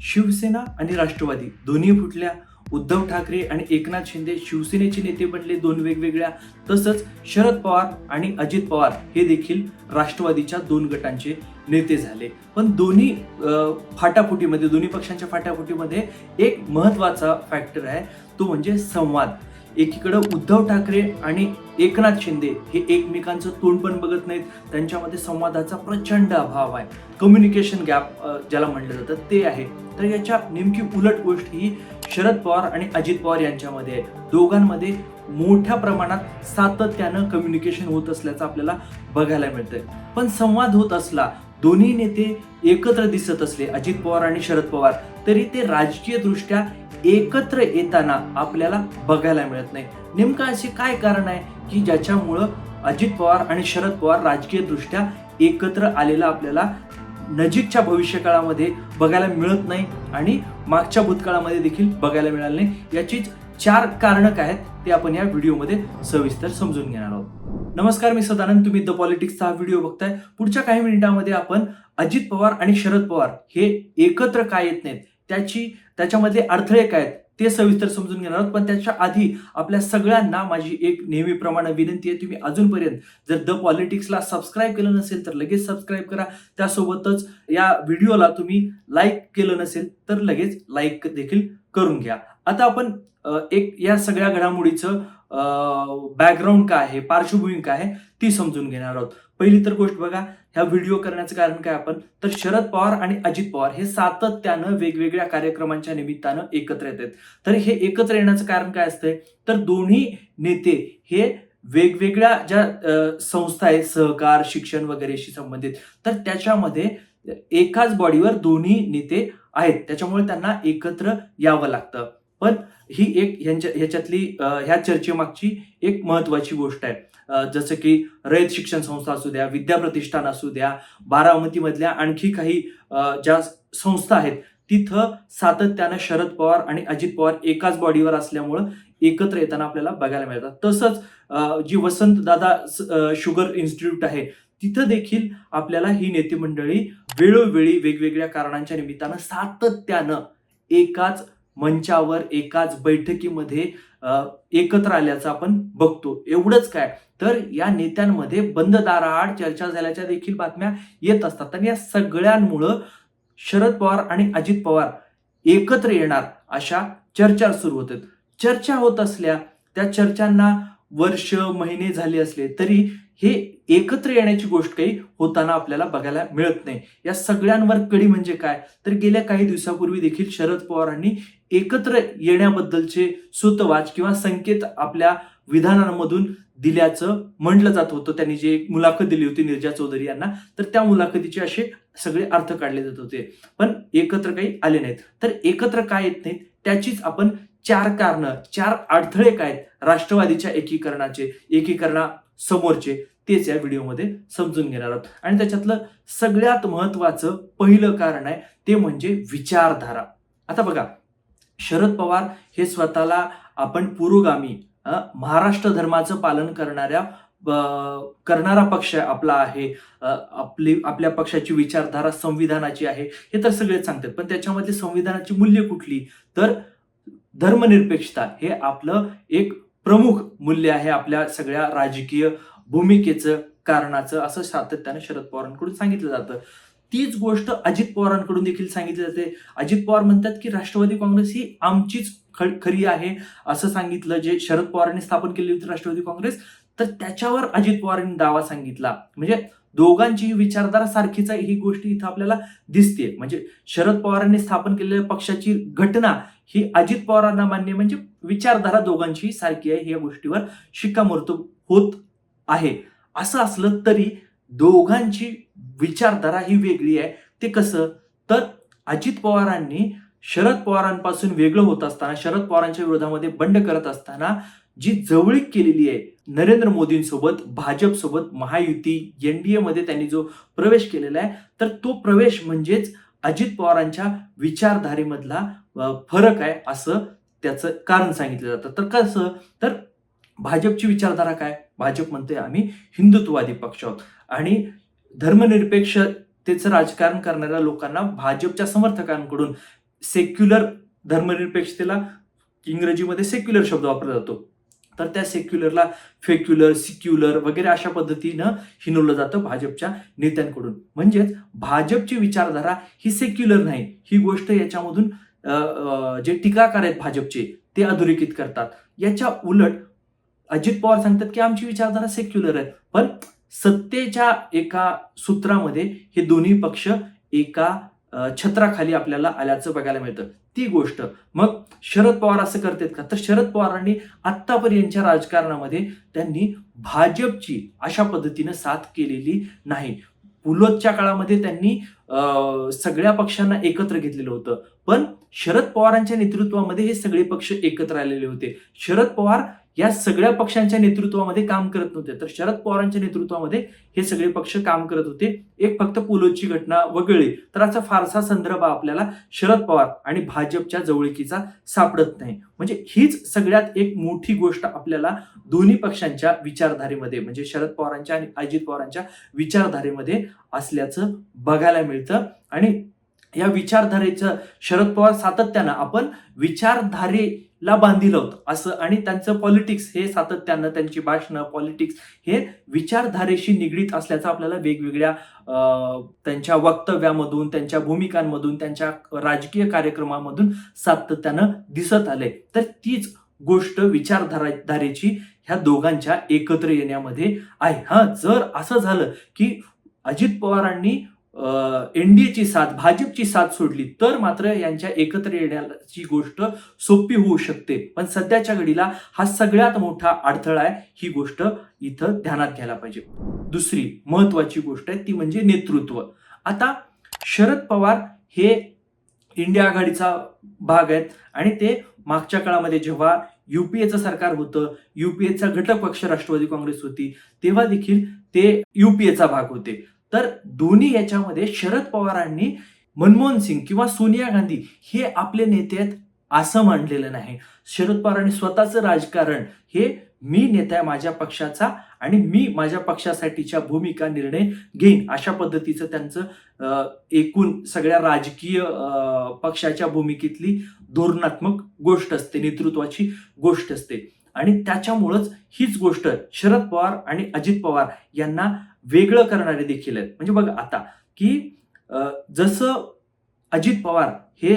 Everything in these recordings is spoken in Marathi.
शिवसेना आणि राष्ट्रवादी. दोन्ही फुटल्या. उद्धव ठाकरे आणि एकनाथ शिंदे शिवसेनेचे नेते बनले दोन वेगवेगळ्या. तसंच शरद पवार आणि अजित पवार हे देखील राष्ट्रवादीच्या दोन गटांचे नेते झाले. पण दोन्ही फाटाफुटीमध्ये दोन्ही पक्षांच्या फाटाफुटीमध्ये एक महत्त्वाचा फॅक्टर आहे. तो म्हणजे संवाद. एकीकडं उद्धव ठाकरे आणि एकनाथ शिंदे हे एकमेकांचं तोंड पण बघत नाहीत. त्यांच्यामध्ये संवादाचा प्रचंड अभाव आहे. कम्युनिकेशन गॅप ज्याला म्हणलं जातं ते आहे. तर याच्या नेमकी उलट गोष्ट ही शरद पवार आणि अजित पवार यांच्यामध्ये आहे. दोघांमध्ये मोठ्या प्रमाणात सातत्यानं कम्युनिकेशन होत असल्याचं आपल्याला बघायला मिळतंय. पण संवाद होत असला दोन्ही नेते एकत्र दिसत असले अजित पवार आणि शरद पवार तरी ते राजकीयदृष्ट्या एकत्र येताना आपल्याला बघायला मिळत नाही. नेमकं असे काय कारण आहे की ज्याच्यामुळं अजित पवार आणि शरद पवार राजकीयदृष्ट्या एकत्र आलेला आपल्याला नजीकच्या भविष्यकाळामध्ये बघायला मिळत नाही आणि मागच्या भूतकाळामध्ये देखील बघायला मिळालं नाही. याचीच चार कारणं काय आहेत ते आपण या व्हिडिओमध्ये सविस्तर समजून घेणार आहोत. नमस्कार मी सदानंद. तुम्ही द पॉलिटिक्सचा हा व्हिडिओ बघताय. पुढच्या काही मिनिटांमध्ये आपण अजित पवार आणि शरद पवार हे एकत्र काय येत नाहीत त्याची त्याच्यामधले अडथळे काय आहेत ते सविस्तर समजून घेणार आहोत. पण त्याच्या आधी आपल्या सगळ्यांना माझी एक नेहमीप्रमाणे विनंती आहे तुम्ही अजूनपर्यंत जर द पॉलिटिक्सला सबस्क्राईब केलं नसेल तर लगेच सबस्क्राईब करा. त्यासोबतच या व्हिडिओला तुम्ही लाईक केलं नसेल तर लगेच लाईक देखील करून घ्या. आता आपण एक या सगळ्या घडामोडीचं बॅकग्राऊंड काय आहे पार्श्वभूमी काय आहे ती समजून घेणार आहोत. पहिली तर गोष्ट बघा ह्या व्हिडिओ करण्याचं कारण काय आपण? तर शरद पवार आणि अजित पवार हे सातत्यानं वेगवेगळ्या कार्यक्रमांच्या निमित्तानं एकत्र येतात. तर हे एकत्र येण्याचं कारण काय असतंय? तर दोन्ही नेते हे वेगवेगळ्या ज्या संस्था आहेत सहकार शिक्षण वगैरेशी संबंधित तर त्याच्यामध्ये एकाच बॉडीवर दोन्ही नेते आहेत. त्याच्यामुळे त्यांना एकत्र यावं लागतं. पण ही एक ह्यांच्या ह्याच्यातली ह्या चर्चेमागची एक महत्वाची गोष्ट आहे. जसं की रयत शिक्षण संस्था असू द्या विद्याप्रतिष्ठान असू द्या बारामतीमधल्या आणखी काही ज्या संस्था आहेत तिथं सातत्यानं शरद पवार आणि अजित पवार एकाच बॉडीवर असल्यामुळं एकत्र येताना आपल्याला बघायला मिळतात. तसंच जी वसंत दादा शुगर इन्स्टिट्यूट आहे तिथं देखील आपल्याला ही नेते मंडळी वेळोवेळी वेगवेगळ्या कारणांच्या निमित्तानं सातत्यानं एकाच मंचावर एकाच बैठकीमध्ये एकत्र आल्याचं आपण बघतो. एवढंच काय? तर या नेत्यांमध्ये बंद दाराआड चर्चा झाल्याच्या देखील बातम्या येत असतात. आणि या सगळ्यांमुळं शरद पवार आणि अजित पवार एकत्र येणार अशा चर्चा सुरू होतात. चर्चा होत असल्या त्या चर्चांना वर्ष महिने झाले असले तरी हे एकत्र येण्याची गोष्ट काही होताना आपल्याला बघायला मिळत नाही. या सगळ्यांवर कडी म्हणजे काय? तर गेल्या काही दिवसापूर्वी देखील शरद पवारांनी एकत्र येण्याबद्दलचे सूतवाच किंवा संकेत आपल्या विधानांमधून दिल्याचं म्हटलं जात होतं. त्यांनी जे एक मुलाखत दिली होती निर्जा चौधरी यांना तर त्या मुलाखतीचे असे सगळे अर्थ काढले जात होते. पण एकत्र काही आले नाहीत. तर एकत्र काय येत नाहीत? त्याचीच आपण चार कारणं चार अडथळे काय आहेत राष्ट्रवादीच्या एकीकरणाचे एकीकरणा समोरचे तेच या व्हिडिओमध्ये समजून घेणार आहोत. आणि त्याच्यातलं सगळ्यात महत्वाचं पहिलं कारण आहे ते म्हणजे विचारधारा. आता बघा शरद पवार हे स्वतःला आपण पुरोगामी महाराष्ट्र धर्माचं पालन करणाऱ्या करणारा पक्ष आपला आहे आपली आपल्या पक्षाची विचारधारा संविधानाची आहे हे तर सगळेच सांगतात. पण त्याच्यामधली संविधानाची मूल्य कुठली? तर धर्मनिरपेक्षता हे आपलं एक प्रमुख मूल्य आहे आपल्या सगळ्या राजकीय भूमिकेचं कारणाचं असं सातत्यानं शरद पवारांकडून सांगितलं जातं. तीच गोष्ट अजित पवारांकडून देखील सांगितली जाते. अजित पवार म्हणतात की राष्ट्रवादी काँग्रेस ही आमचीच ख- खरी आहे असं सांगितलं जे शरद पवारांनी स्थापन केली होती राष्ट्रवादी काँग्रेस. तर त्याच्यावर अजित पवारांनी दावा सांगितला. म्हणजे दोघांचीही विचारधारा सारखीच आहे. ही गोष्ट इथं आपल्याला दिसते म्हणजे शरद पवारांनी स्थापन केलेल्या पक्षाची घटना ही अजित पवारांना मान्य म्हणजे विचारधारा दोघांची सारखी आहे. या गोष्टीवर शिक्कामोर्तब होत आहे. असं असलं तरी दोघांची विचारधारा ही वेगळी आहे. ते कसं? तर अजित पवारांनी शरद पवारांपासून वेगळं होत असताना शरद पवारांच्या विरोधामध्ये बंड करत असताना जी जवळीक केलेली आहे नरेंद्र मोदींसोबत भाजपसोबत महायुती एन डी एमध्ये त्यांनी जो प्रवेश केलेला आहे तर तो प्रवेश म्हणजेच अजित पवारांच्या विचारधारेमधला फरक आहे असं त्याचं कारण सांगितलं जातं. तर कसं? तर भाजपची विचारधारा काय? भाजप म्हणते आम्ही हिंदुत्ववादी पक्ष आहोत. आणि धर्मनिरपेक्षतेचं राजकारण करणाऱ्या लोकांना भाजपच्या समर्थकांकडून सेक्युलर धर्मनिरपेक्षतेला इंग्रजीमध्ये सेक्युलर शब्द वापरला जातो. तर त्या सेक्युलरला फेक्युलर सिक्युलर वगैरे अशा पद्धतीनं हिनवलं जातं भाजपच्या नेत्यांकडून. म्हणजेच भाजपची विचारधारा ही सेक्युलर नाही. ही गोष्ट याच्यामधून जे टीकाकार आहेत भाजपचे ते अधोरेखित करतात. याच्या उलट अजित पवार सांगतात की आमची विचारधारा सेक्युलर आहे. पण सत्तेच्या एका सूत्रामध्ये हे दोन्ही पक्ष एका छत्राखाली आपल्याला आल्याचं बघायला मिळतं. ती गोष्ट. मग शरद पवार असं करतात का? तर शरद पवारांनी आत्तापर्यंतच्या राजकारणामध्ये त्यांनी भाजपची अशा पद्धतीनं साथ केलेली नाही. पुलोतच्या काळामध्ये त्यांनी सगळ्या पक्षांना एकत्र घेतलेलं होतं. पण शरद पवारांच्या नेतृत्वामध्ये हे सगळे पक्ष एकत्र आलेले होते. शरद पवार या सगळ्या पक्षांच्या नेतृत्वामध्ये काम करत नव्हते. तर शरद पवारांच्या नेतृत्वामध्ये हे सगळे पक्ष काम करत होते. एक फक्त पुलोची घटना वगळली. तर असा फारसा संदर्भ आपल्याला शरद पवार आणि भाजपच्या जवळकीचा सापडत नाही. म्हणजे हीच सगळ्यात एक मोठी गोष्ट आपल्याला दोन्ही पक्षांच्या विचारधारेमध्ये म्हणजे शरद पवारांच्या आणि अजित पवारांच्या विचारधारेमध्ये असल्याचं बघायला मिळतं. आणि या विचारधारेचं शरद पवार सातत्यानं आपण विचारधारे ला बांधील होतं. असं आणि त्यांचं पॉलिटिक्स हे सातत्यानं त्यांची भाषणं पॉलिटिक्स हे विचारधारेशी निगडीत असल्याचं आपल्याला वेगवेगळ्या त्यांच्या वक्तव्यामधून त्यांच्या भूमिकांमधून त्यांच्या राजकीय कार्यक्रमामधून सातत्यानं दिसत आले. तर तीच गोष्ट विचारधारा धारेची ह्या दोघांच्या एकत्र येण्यामध्ये आहे. हा जर असं झालं की अजित पवारांनी एनडीएची साथ भाजपची साथ सोडली तर मात्र यांच्या एकत्र येण्याची गोष्ट सोपी होऊ शकते. पण सध्याच्या घडीला हा सगळ्यात मोठा अडथळा आहे ही गोष्ट इथं ध्यानात घ्यायला पाहिजे. दुसरी महत्वाची गोष्ट आहे ती म्हणजे नेतृत्व. आता शरद पवार हे इंडिया आघाडीचा भाग आहेत आणि ते मागच्या काळामध्ये जेव्हा युपीएचं सरकार होतं युपीएचा घटक पक्ष राष्ट्रवादी काँग्रेस होती तेव्हा देखील ते युपीएचा भाग होते. तर दोन्ही याच्यामध्ये शरद पवारांनी मनमोहन सिंग किंवा सोनिया गांधी हे आपले नेते आहेत असं मांडलेलं नाही. शरद पवारांनी स्वतःचं राजकारण हे मी नेता आहे माझ्या पक्षाचा आणि मी माझ्या पक्षासाठीच्या भूमिका निर्णय घेईन अशा पद्धतीचं त्यांचं एकूण सगळ्या राजकीय पक्षाच्या भूमिकेतली धोरणात्मक गोष्ट असते नेतृत्वाची गोष्ट असते. आणि त्याच्यामुळंच हीच गोष्ट शरद पवार आणि अजित पवार यांना वेगळं करणारे देखील आहेत. म्हणजे बघा आता की जसं अजित पवार हे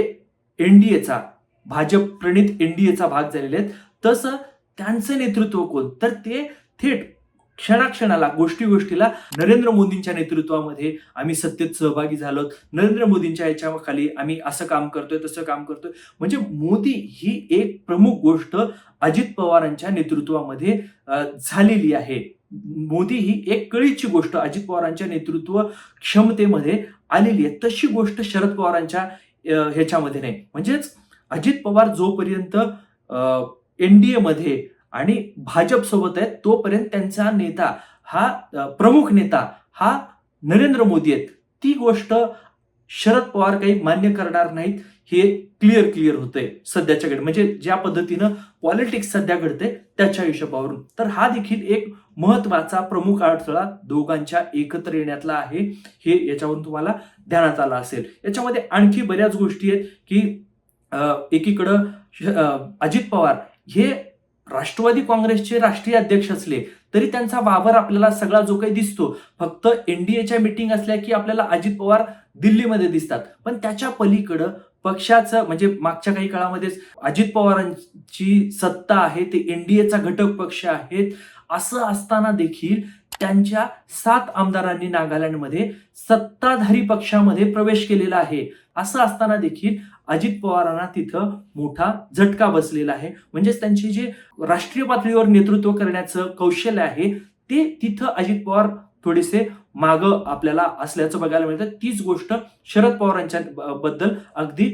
एनडीएचा भाजप प्रणित एनडीएचा भाग झालेले आहेत तसं त्यांचं नेतृत्व कोण? तर ते थेट क्षणाक्षणाला गोष्टी गोष्टीला नरेंद्र मोदींच्या नेतृत्वामध्ये आम्ही सत्तेत सहभागी झालो नरेंद्र मोदींच्या याच्याखाली आम्ही असं काम करतोय तसं काम करतोय. म्हणजे मोदी ही एक प्रमुख गोष्ट अजित पवारांच्या नेतृत्वामध्ये झालेली आहे. मोदी ही एक कळीची गोष्ट अजित पवारांच्या नेतृत्व क्षमतेमध्ये आलेली आहे. तशी गोष्ट शरद पवारांच्या ह्याच्यामध्ये नाही. म्हणजेच अजित पवार जोपर्यंत एनडीए मध्ये आणि भाजप सोबत आहेत तोपर्यंत त्यांचा नेता हा प्रमुख नेता हा नरेंद्र मोदी आहेत. ती गोष्ट शरद पवार काही मान्य करणार नाहीत हे क्लिअर क्लिअर होतंय सध्याच्या घडी म्हणजे ज्या पद्धतीनं पॉलिटिक्स सध्या घडते त्याच्या हिशोबावरून. तर हा देखील एक महत्त्वाचा प्रमुख अडथळा दोघांच्या एकत्र येण्यातला आहे हे याच्यावरून तुम्हाला ध्यानात आलं असेल. याच्यामध्ये आणखी बऱ्याच गोष्टी आहेत की एकीकडं अजित पवार हे राष्ट्रवादी काँग्रेसचे राष्ट्रीय अध्यक्ष असले तरी त्यांचा वावर आपल्याला सगळा जो काही दिसतो फक्त एनडीएच्या मिटिंग असल्या की आपल्याला अजित पवार दिल्लीमध्ये दिसतात. पण त्याच्या पलीकडं पक्षाचं म्हणजे मागच्या काही काळामध्येच अजित पवारांची सत्ता आहे ते एनडीएचा घटक पक्ष आहेत असं असताना देखील त्यांच्या सात आमदारांनी नागालँडमध्ये सत्ताधारी पक्षामध्ये प्रवेश केलेला आहे. असं असताना देखील अजित पवारांना तिथं मोठा झटका बसलेला आहे. म्हणजेच त्यांचे जे राष्ट्रीय पातळीवर नेतृत्व करण्याचं कौशल्य आहे ते तिथं अजित पवार थोडेसे माग आपल्याला असल्याचं बघायला मिळतं. तीच गोष्ट शरद पवारांच्या ब- बद्दल अगदी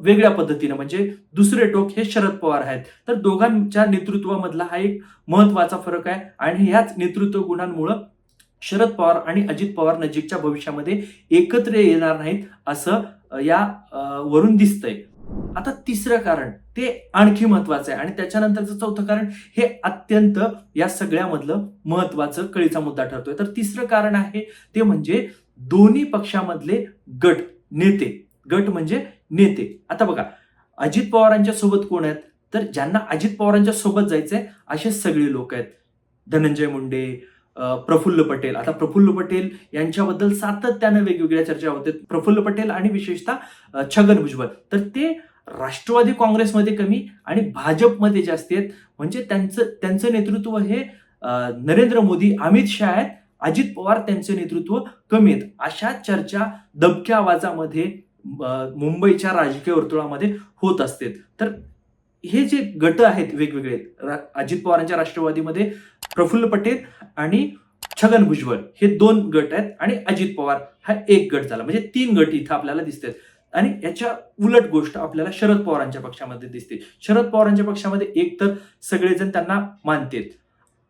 वेगळ्या पद्धतीनं म्हणजे दुसरे टोक हे शरद पवार आहेत. तर दोघांच्या नेतृत्वामधला हा एक महत्त्वाचा फरक आहे आणि ह्याच नेतृत्व गुणांमुळं शरद पवार आणि अजित पवार नजीकच्या भविष्यामध्ये एकत्र येणार नाहीत असं या वरून दिसतंय. आता तिसरं कारण ते आणखी महत्वाचं आहे आणि त्याच्यानंतरचं चौथं कारण हे अत्यंत या सगळ्यामधलं महत्वाचं कळीचा मुद्दा ठरतोय. तर तिसरं कारण आहे ते म्हणजे दोन्ही पक्षामधले गट नेते. गट म्हणजे नेते. आता बघा अजित पवारांच्या सोबत कोण आहेत? तर ज्यांना अजित पवारांच्या सोबत जायचंय असे सगळे लोक आहेत. धनंजय मुंडे प्रफुल्ल पटेल. आता प्रफुल्ल पटेल यांच्याबद्दल सातत्यानं वेगवेगळ्या चर्चा होते प्रफुल्ल पटेल आणि विशेषतः छगन भुजबळ. तर ते राष्ट्रवादी काँग्रेसमध्ये कमी आणि भाजपमध्ये जास्त आहेत. म्हणजे त्यांचं त्यांचं नेतृत्व हे नरेंद्र मोदी अमित शहा आहेत. अजित पवार त्यांचे नेतृत्व कमी आहेत. अशा चर्चा दबक्या आवाजामध्ये मुंबईच्या राजकीय वर्तुळामध्ये होत असते तर हे जे गट आहेत वेगवेगळे अजित पवारांच्या राष्ट्रवादीमध्ये प्रफुल्ल पटेल आणि छगन भुजबळ हे दोन गट आहेत आणि अजित पवार हा एक गट झाला. म्हणजे तीन गट इथं आपल्याला दिसतात. आणि याच्या उलट गोष्ट आपल्याला शरद पवारांच्या पक्षामध्ये दिसते. शरद पवारांच्या पक्षामध्ये एक तर सगळेजण त्यांना मानतात.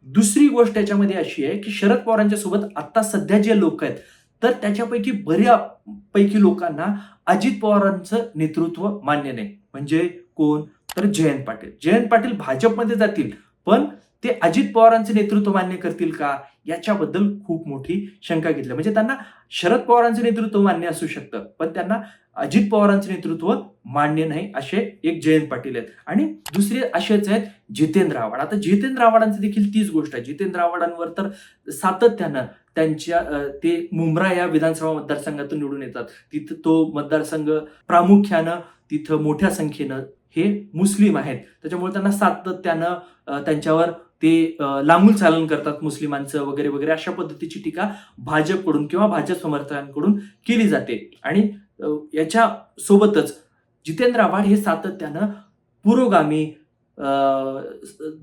दुसरी गोष्ट याच्यामध्ये अशी आहे की शरद पवारांच्या सोबत आता सध्या जे लोक आहेत तर त्याच्यापैकी बऱ्यापैकी लोकांना अजित पवारांचं नेतृत्व मान्य नाही. म्हणजे कोण? तर जयंत पाटील. जयंत पाटील भाजपमध्ये जातील पण ते अजित पवारांचे नेतृत्व मान्य करतील का? याच्याबद्दल खूप मोठी शंका घेतली. म्हणजे त्यांना शरद पवारांचे नेतृत्व मान्य असू शकतं पण त्यांना अजित पवारांचे नेतृत्व मान्य नाही असे एक जयंत पाटील आहेत. आणि दुसरे असेच आहेत जितेंद्र आव्हाड. आता जितेंद्र आव्हाडांचं देखील तीच गोष्ट आहे. जितेंद्र आव्हाडांवर तर सातत्यानं त्यांच्या ते मुंब्रा या विधानसभा मतदारसंघातून निवडून येतात. तिथं तो मतदारसंघ प्रामुख्यानं तिथं मोठ्या संख्येनं हे मुस्लिम आहेत. त्याच्यामुळे त्यांना सातत्यानं त्यांच्यावर ते लांबून चालन करतात मुस्लिमांचं वगैरे वगैरे अशा पद्धतीची टीका भाजपकडून किंवा भाजप समर्थकांकडून केली जाते. आणि याच्या सोबतच जितेंद्र आव्हाड हे सातत्यानं पुरोगामी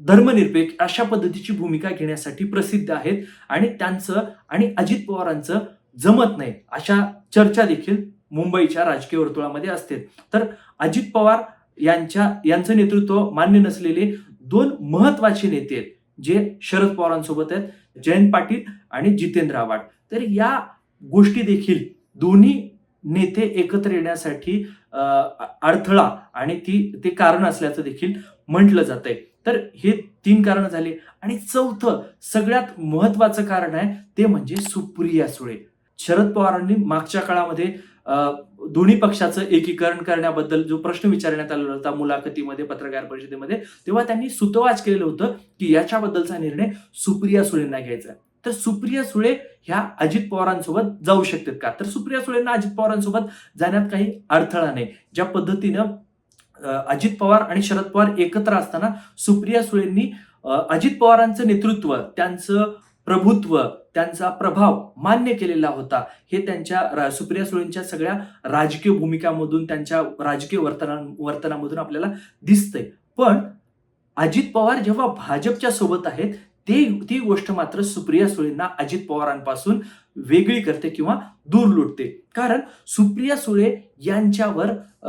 धर्मनिरपेक्ष अशा पद्धतीची भूमिका घेण्यासाठी प्रसिद्ध आहेत. आणि त्यांचं आणि अजित पवारांचं जमत नाही अशा चर्चा देखील मुंबईच्या राजकीय वर्तुळामध्ये असते. तर अजित पवार यांच्या यांचं नेतृत्व मान्य नसलेले दोन महत्त्वाचे नेते आहेत जे शरद पवारांसोबत आहेत जयंत पाटील आणि जितेंद्र आव्हाड. तर या गोष्टी देखील दोन्ही नेते एकत्र येण्यासाठी अडथळा आणि ती ते कारण असल्याचं देखील म्हटलं जात आहे तर हे तीन कारण झाले. आणि चौथं सगळ्यात महत्वाचं कारण आहे ते म्हणजे सुप्रिया सुळे. शरद पवारांनी मागच्या काळामध्ये दोन्ही पक्षाचं एकीकरण करण्याबद्दल जो प्रश्न विचारण्यात आलेला होता मुलाखतीमध्ये पत्रकार परिषदेमध्ये तेव्हा त्यांनी सुतवाच केलेलं होतं की याच्याबद्दलचा निर्णय सुप्रिया सुळेंना घ्यायचा तर सुप्रिया सुळे ह्या अजित पवारांसोबत जाऊ शकतात का? तर सुप्रिया सुळेंना अजित पवारांसोबत जाण्यात काही अडथळा नाही. ज्या पद्धतीनं अजित पवार आणि शरद पवार एकत्र असताना सुप्रिया सुळेंनी अजित पवारांचं नेतृत्व त्यांचं प्रभुत्व त्यांचा प्रभाव मान्य केलेला होता. हे त्यांच्या रा- सुप्रिया सुळेंच्या सगळ्या राजकीय भूमिकामधून त्यांच्या राजकीय वर्तना वर्तनामधून आपल्याला दिसतंय. पण अजित पवार जेव्हा भाजपच्या सोबत आहेत ते ती गोष्ट मात्र सुप्रिया सुळेंना अजित पवारांपासून वेगळी करते किंवा दूर लुटते. कारण सुप्रिया सुळे यांच्यावर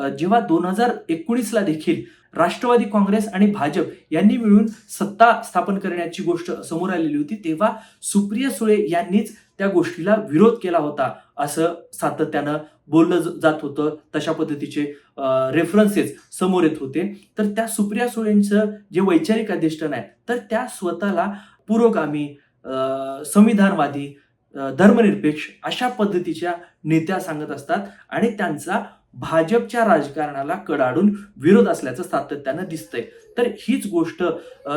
जेव्हा दोन हजार एकोणीसला देखील राष्ट्रवादी काँग्रेस आणि भाजप यांनी मिळून सत्ता स्थापन करण्याची गोष्ट समोर आलेली होती तेव्हा सुप्रिया सुळे यांनीच त्या गोष्टीला विरोध केला होता असं सातत्यानं बोललं ज- जात होतं. तशा पद्धतीचे रेफरन्सेस समोर येत होते. तर त्या सुप्रिया सुळेंचं जे वैचारिक अधिष्ठान आहे तर त्या स्वतःला पुरोगामी संविधानवादी धर्मनिरपेक्ष अशा पद्धतीच्या नेत्या सांगत असतात आणि त्यांचा भाजपच्या राजकारणाला कडाडून विरोध असल्याचं सातत्यानं दिसतंय. तर हीच गोष्ट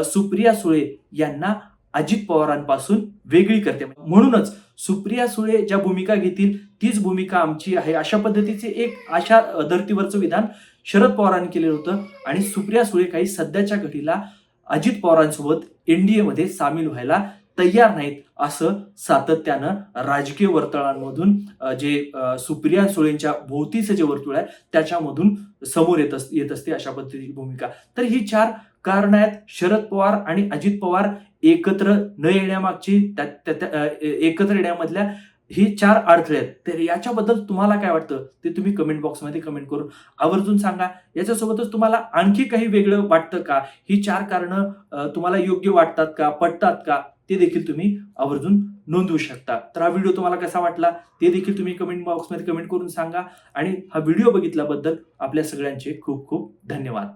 सुप्रिया सुळे यांना अजित पवारांपासून वेगळी करते. म्हणूनच सुप्रिया सुळे ज्या भूमिका घेतील तीच भूमिका आमची आहे. अशा पद्धतीचे एक अशा धर्तीवरचं विधान शरद पवारांनी केलेलं होतं आणि सुप्रिया सुळे काही सध्याच्या घडीला अजित पवारांसोबत एनडीएमध्ये सामील व्हायला तयार नाहीत असं सातत्यानं राजकीय वर्तुळांमधून जे सुप्रिया सुळेंच्या भोवतीचं जे वर्तुळ आहे त्याच्यामधून समोर येत अस येत असते अशा पद्धतीची भूमिका. तर ही चार कारण आहेत. शरद पवार आणि अजित पवार एकत्र न येण्यामागची त्या- त्या- एकत्र येण्यामधल्या ही चार अडथळे आहेत. तर याच्याबद्दल तुम्हाला काय वाटतं? ते तुम्ही कमेंट बॉक्समध्ये कमेंट करून आवर्जून सांगा. याच्यासोबतच तुम्हाला आणखी काही वेगळं वाटतं का? ही चार कारणं तुम्हाला योग्य वाटतात का? पटतात का? ते देखील तुम्ही आवर्जून नोंदवू शकता. तर हा व्हिडिओ तुम्हाला कसा वाटला ते देखील तुम्ही कमेंट बॉक्समध्ये कमेंट करून सांगा. आणि हा व्हिडिओ बघितल्याबद्दल आपल्या सगळ्यांचे खूप खूप धन्यवाद.